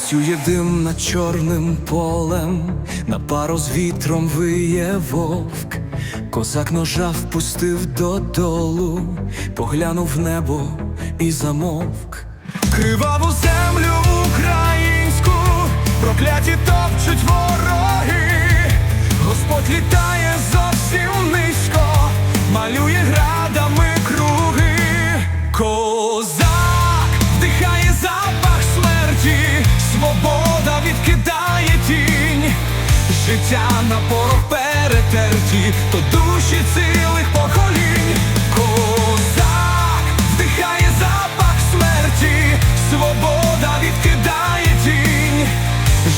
Танцює дим над чорним полем, на пару з вітром виє вовк, козак ножа впустив додолу, поглянув в небо і замовк. Криваву землю українську, прокляті топчуть вороги, перетерті, то душі цілих поколінь. Козак вдихає запах смерті, свобода відкидає тінь,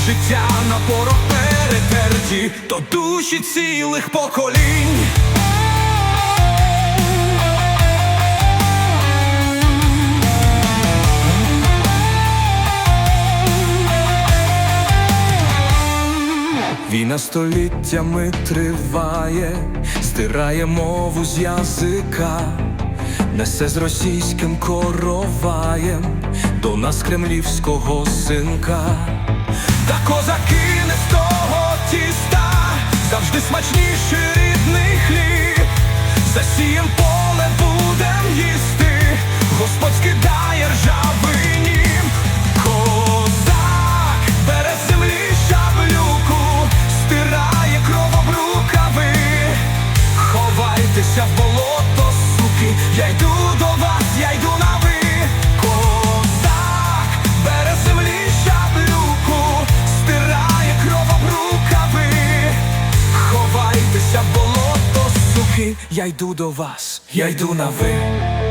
життя на порох перетерті, то душі цілих поколінь. Війна століттями триває, стирає мову з язика, несе з російським короваєм до нас кремлівського синка. Та козаки не з того тіста, завжди смачніший рідний хліб. Засієм поле Ховайтеся в болото, суки, я йду до вас, я йду на ви. Козак бере землі шаблюку, стирає кровобрукави. Ховайтеся в болото, суки, я йду до вас, я йду на ви.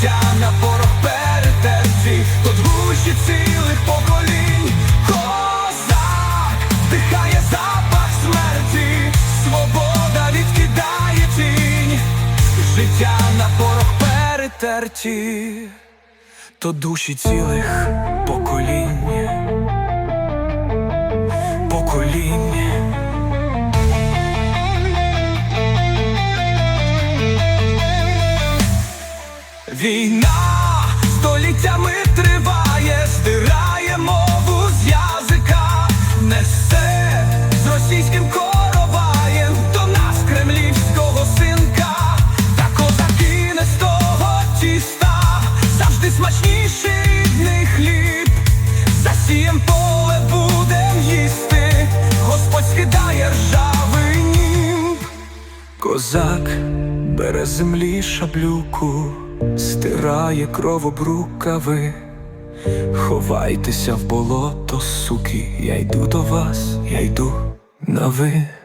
Життя на порох перетерті, то душі цілих поколінь. Козак дихає запах смерті, свобода відкидає тінь, життя на порох перетерті, то душі цілих поколінь. Смачніший рідний поле будем їсти, Господь скидає ржавий німб. Козак бере землі шаблюку, стирає кровобрукави. Ховайтеся в болото, суки, я йду до вас, я йду на ви.